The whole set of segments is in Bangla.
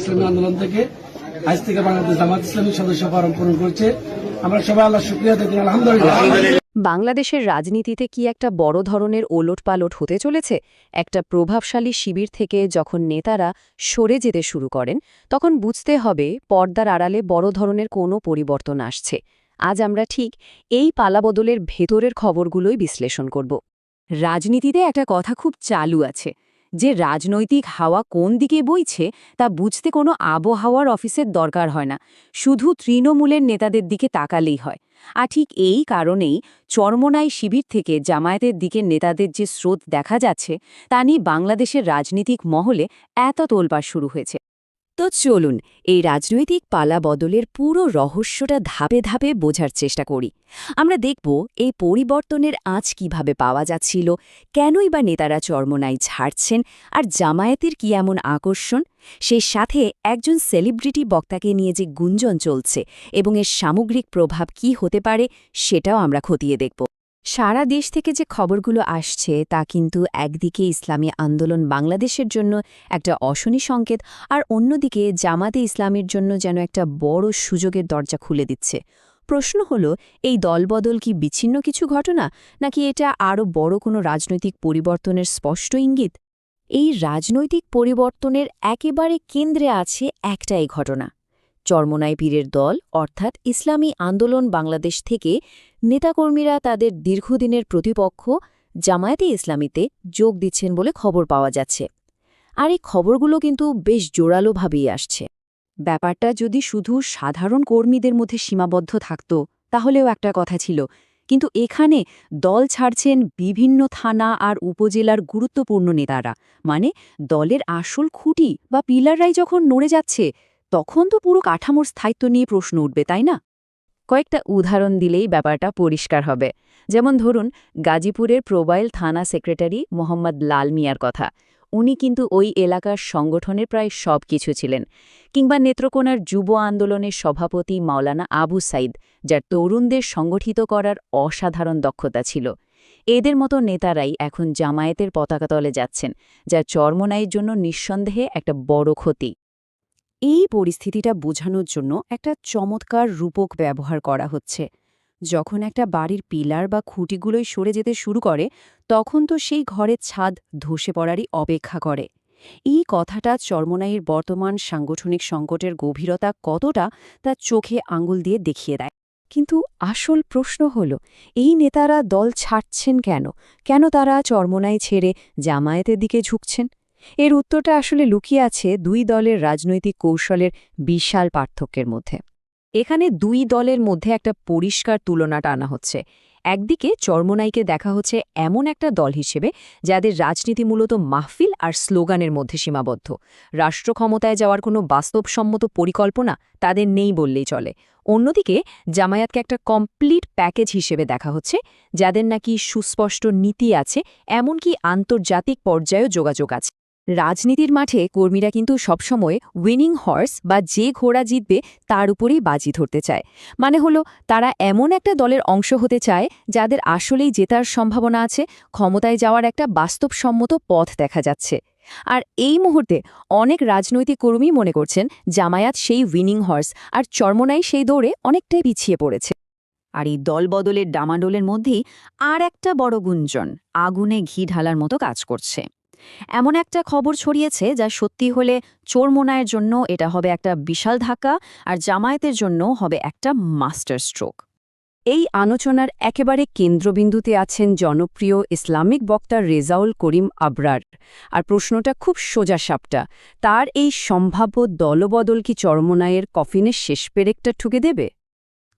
ইসলামী আন্দোলন থেকে আজ থেকে বাংলাদেশ জামাত ইসলামী সদস্য ফরম পূরণ করছে। আমরা সবাই আল্লাহ শুক্রিয়া দেখি আলহামদুলিল্লাহ। বাংলাদেশের রাজনীতিতে কি একটা বড় ধরনের ওলটপালট হতে চলেছে? একটা প্রভাবশালী শিবির থেকে যখন নেতারা সরে যেতে শুরু করেন, তখন বুঝতে হবে পর্দার আড়ালে বড় ধরনের কোনো পরিবর্তন আসছে। আজ আমরা ঠিক এই পালাবদলের ভেতরের খবরগুলোই বিশ্লেষণ করব। রাজনীতিতে একটা কথা খুব চালু আছে। যে রাজনৈতিক হাওয়া কোন দিকে বইছে তা বুঝতে কোনো আবহাওয়ার অফিসের দরকার হয় না। শুধু তৃণমূলের নেতাদের দিকে তাকালেই হয়। আর ঠিক এই কারণেই চরমনাই শিবির থেকে জামায়াতের দিকে নেতাদের যে স্রোত দেখা যাচ্ছে, তা নিয়ে বাংলাদেশের রাজনীতিক মহলে এত তোলপাড় শুরু হয়েছে। তো চলুন, এই রাজনৈতিক পালা বদলের পুরো রহস্যটা ধাপে ধাপে বোঝার চেষ্টা করি। আমরা দেখব এই পরিবর্তনের আঁচ কীভাবে পাওয়া যাচ্ছিল, কেনই বা নেতারা চরমনাই ছাড়ছেন আর জামায়াতের কি এমন আকর্ষণ? সেই সাথে একজন সেলিব্রিটি বক্তাকে নিয়ে যে গুঞ্জন চলছে এবং এর সামগ্রিক প্রভাব কি হতে পারে, সেটাও আমরা খতিয়ে দেখব। সারা দেশ থেকে যে খবরগুলো আসছে তা কিন্তু একদিকে ইসলামী আন্দোলন বাংলাদেশের জন্য একটা অশনি সংকেত আর অন্যদিকে জামাতে ইসলামের জন্য যেন একটা বড় সুযোগের দরজা খুলে দিচ্ছে। প্রশ্ন হল, এই দলবদল কি বিচ্ছিন্ন কিছু ঘটনা, নাকি এটা আরও বড় কোনো রাজনৈতিক পরিবর্তনের স্পষ্ট ইঙ্গিত? এই রাজনৈতিক পরিবর্তনের একেবারে কেন্দ্রে আছে একটাই ঘটনা। চরমনাই পীরের দল, অর্থাৎ ইসলামী আন্দোলন বাংলাদেশ থেকে নেতাকর্মীরা তাদের দীর্ঘদিনের প্রতিপক্ষ জামায়াতে ইসলামীতে যোগ দিচ্ছেন বলে খবর পাওয়া যাচ্ছে। আর এই খবরগুলো কিন্তু বেশ জোরালোভাবেই আসছে। ব্যাপারটা যদি শুধু সাধারণ কর্মীদের মধ্যে সীমাবদ্ধ থাকত, তাহলেও একটা কথা ছিল। কিন্তু এখানে দল ছাড়ছেন বিভিন্ন থানা আর উপজেলার গুরুত্বপূর্ণ নেতারা। মানে দলের আসল খুঁটি বা পিলাররাই যখন নড়ে যাচ্ছে তখন তো পুরো কাঠামোর স্থায়িত্ব নিয়ে প্রশ্ন উঠবে, তাই না? কয়েকটা উদাহরণ দিলেই ব্যাপারটা পরিষ্কার হবে। যেমন ধরুন, গাজীপুরের প্রোবাইল থানা সেক্রেটারি মোহাম্মদ লাল মিয়ার কথা। উনি কিন্তু ওই এলাকার সংগঠনের প্রায় সব কিছু ছিলেন। কিংবা নেত্রকোনার যুব আন্দোলনের সভাপতি মাওলানা আবু সাইদ, যার তরুণদের সংগঠিত করার অসাধারণ দক্ষতা ছিল। এদের মতো নেতারাই এখন জামায়াতের পতাকাতলে যাচ্ছেন, যা চর্মনাইয়ের জন্য নিঃসন্দেহে একটা বড় ক্ষতি। এই পরিস্থিতিটা বোঝানোর জন্য একটা চমৎকার রূপক ব্যবহার করা হচ্ছে। যখন একটা বাড়ির পিলার বা খুঁটিগুলোই সরে যেতে শুরু করে, তখন তো সেই ঘরের ছাদ ধসে পড়ারই অপেক্ষা করে। এই কথাটা চর্মনাইয়ের বর্তমান সাংগঠনিক সংকটের গভীরতা কতটা, তা চোখে আঙুল দিয়ে দেখিয়ে দেয়। কিন্তু আসল প্রশ্ন হল, এই নেতারা দল ছাড়ছেন কেন? কেন তারা চর্মনাই ছেড়ে জামায়াতের দিকে ঝুঁকছেন? এর উত্তরটা আসলে লুকিয়ে আছে দুই দলের রাজনৈতিক কৌশলের বিশাল পার্থক্যের মধ্যে। এখানে দুই দলের মধ্যে একটা পরিষ্কার তুলনাটা আনা হচ্ছে। একদিকে চর্মনাইকে দেখা হচ্ছে এমন একটা দল হিসেবে যাদের রাজনীতি মূলত মাহফিল আর স্লোগানের মধ্যে সীমাবদ্ধ। রাষ্ট্র ক্ষমতায় যাওয়ার কোনো বাস্তবসম্মত পরিকল্পনা তাদের নেই বললেই চলে। অন্যদিকে জামায়াতকে একটা কমপ্লিট প্যাকেজ হিসেবে দেখা হচ্ছে যাদের নাকি সুস্পষ্ট নীতি আছে, এমনকি আন্তর্জাতিক পর্যায়েও যোগাযোগ আছে। রাজনীতির মাঠে কর্মীরা কিন্তু সবসময় উইনিং হর্স বা যে ঘোড়া জিতবে তার উপরেই বাজি ধরতে চায়। মানে হলো, তারা এমন একটা দলের অংশ হতে চায় যাদের আসলেই জেতার সম্ভাবনা আছে, ক্ষমতায় যাওয়ার একটা বাস্তবসম্মত পথ দেখা যাচ্ছে। আর এই মুহূর্তে অনেক রাজনৈতিক কর্মী মনে করছেন, জামায়াত সেই উইনিং হর্স আর চর্মনাই সেই দৌড়ে অনেকটাই পিছিয়ে পড়েছে। আর এই দলবদলের ডামাডোলের মধ্যেই আর একটা বড় গুঞ্জন, আগুনে ঘি ঢালার মতো কাজ করছে। এমন একটা খবর ছড়িয়েছে যা সত্যি হলে চোরমোনায়ের জন্য এটা হবে একটা বিশাল ধাক্কা আর জামায়াতের জন্য হবে একটা মাস্টার স্ট্রোক। এই আলোচনার একেবারে কেন্দ্রবিন্দুতে আছেন জনপ্রিয় ইসলামিক বক্তা রেজাউল করিম আবরার। আর প্রশ্নটা খুব সোজা সাপটা, তার এই সম্ভাব্য দলবদল কি চরমনায়ের কফিনের শেষ পেরেকটা ঠুকে দেবে?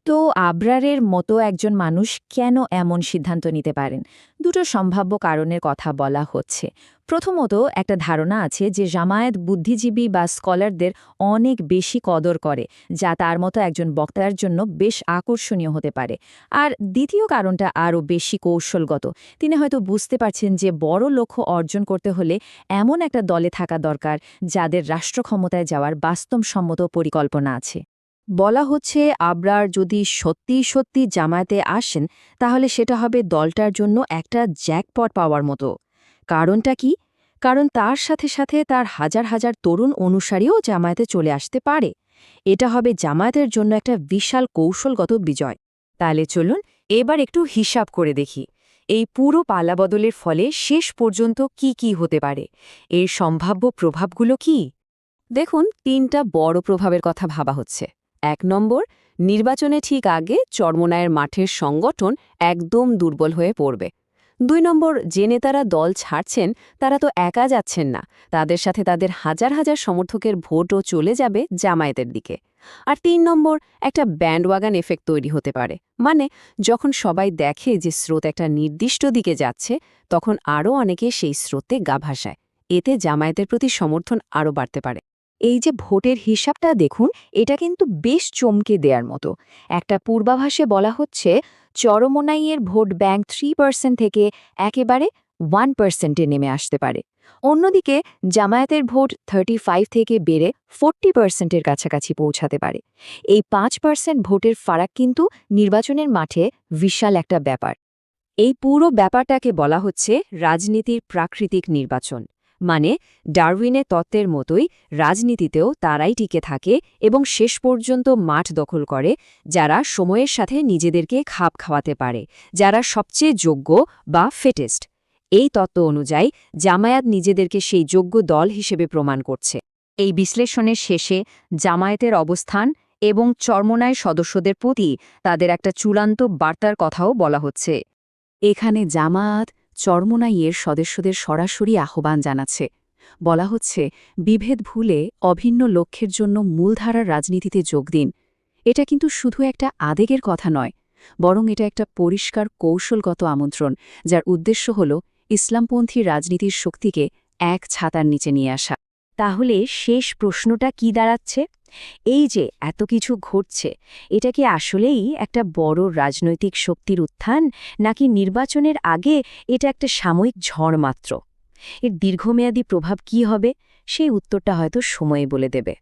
তো আবরারের মতো একজন মানুষ কেন এমন সিদ্ধান্ত নিতে পারেন? দুটো সম্ভাব্য কারণের কথা বলা হচ্ছে। প্রথমত, একটা ধারণা আছে যে জামায়াত বুদ্ধিজীবী বা স্কলারদের অনেক বেশি কদর করে, যা তার মতো একজন বক্তার জন্য বেশ আকর্ষণীয় হতে পারে। আর দ্বিতীয় কারণটা আরও বেশি কৌশলগত। তিনি হয়তো বুঝতে পারছেন যে বড় লক্ষ্য অর্জন করতে হলে এমন একটা দলে থাকা দরকার, যাদের রাষ্ট্র ক্ষমতায় যাওয়ার বাস্তবসম্মত পরিকল্পনা আছে। বলা হচ্ছে, আবরার যদি সত্যি সত্যি জামায়াতে আসেন, তাহলে সেটা হবে দলটার জন্য একটা জ্যাকপট পাওয়ার মতো। কারণটা কি? কারণ তার সাথে সাথে তার হাজার হাজার তরুণ অনুসারীও জামায়াতে চলে আসতে পারে। এটা হবে জামায়াতের জন্য একটা বিশাল কৌশলগত বিজয়। তাহলে চলুন, এবার একটু হিসাব করে দেখি। এই পুরো পালাবদলের ফলে শেষ পর্যন্ত কি কি হতে পারে? এর সম্ভাব্য প্রভাবগুলো কি? দেখুন, তিনটা বড় প্রভাবের কথা ভাবা হচ্ছে। এক নম্বর, নির্বাচনে ঠিক আগে চরমনায়ের মাঠের সংগঠন একদম দুর্বল হয়ে পড়বে। দুই নম্বর, যে নেতারা দল ছাড়ছেন, তারা তো একা যাচ্ছেন না। তাদের সাথে তাদের হাজার হাজার সমর্থকের ভোটও চলে যাবে জামায়াতের দিকে। আর তিন নম্বর, একটা ব্যান্ডওয়াগান এফেক্ট তৈরি হতে পারে। মানে যখন সবাই দেখে যে স্রোত একটা নির্দিষ্ট দিকে যাচ্ছে, তখন আরও অনেকে সেই স্রোতে গা ভাসায়। এতে জামায়াতের প্রতি সমর্থন আরও বাড়তে পারে। এই যে ভোটের হিসাবটা দেখুন, এটা কিন্তু বেশ চমকে দেওয়ার মতো। একটা পূর্বাভাসে বলা হচ্ছে, চরমোনাইয়ের ভোট ব্যাংক থ্রি পার্সেন্ট থেকে একেবারে ওয়ান পার্সেন্টে নেমে আসতে পারে। অন্যদিকে, জামায়াতের ভোট থার্টি ফাইভ থেকে বেড়ে ফোর্টি পার্সেন্টের কাছাকাছি পৌঁছাতে পারে। এই পাঁচ পার্সেন্ট ভোটের ফারাক কিন্তু নির্বাচনের মাঠে বিশাল একটা ব্যাপার। এই পুরো ব্যাপারটাকে বলা হচ্ছে রাজনীতির প্রাকৃতিক নির্বাচন। মানে ডারউইনের তত্ত্বের মতোই রাজনীতিতেও তারাই টিকে থাকে এবং শেষ পর্যন্ত মাঠ দখল করে, যারা সময়ের সাথে নিজেদেরকে খাপ খাওয়াতে পারে, যারা সবচেয়ে যোগ্য বা ফিটেস্ট এই তত্ত্ব অনুযায়ী, জামায়াত নিজেদেরকে সেই যোগ্য দল হিসেবে প্রমাণ করছে। এই বিশ্লেষণের শেষে জামায়াতের অবস্থান এবং চর্মনায় সদস্যদের প্রতি তাদের একটা চূড়ান্ত বার্তার কথাও বলা হচ্ছে। এখানে জামায়াত চর্মনাইয়ের সদস্যদের সরাসরি আহ্বান জানাচ্ছে। বলা হচ্ছে, বিভেদ ভুলে অভিন্ন লক্ষ্যের জন্য মূলধারার রাজনীতিতে যোগ দিন। এটা কিন্তু শুধু একটা আবেগের কথা নয়, বরং এটা একটা পরিষ্কার কৌশলগত আমন্ত্রণ, যার উদ্দেশ্য হল ইসলামপন্থী রাজনীতির শক্তিকে এক ছাতার নিচে নিয়ে আসা। তাহলে শেষ প্রশ্নটা কি দাঁড়াচ্ছে? এই যে এত কিছু ঘটছে, এটা কি আসলেই একটা বড় রাজনৈতিক শক্তির উত্থান, নাকি নির্বাচনের আগে এটা একটা সাময়িক ঝড় মাত্র? এর দীর্ঘমেয়াদী প্রভাব কি হবে, সেই উত্তরটা হয়তো সময়ে বলে দেবে।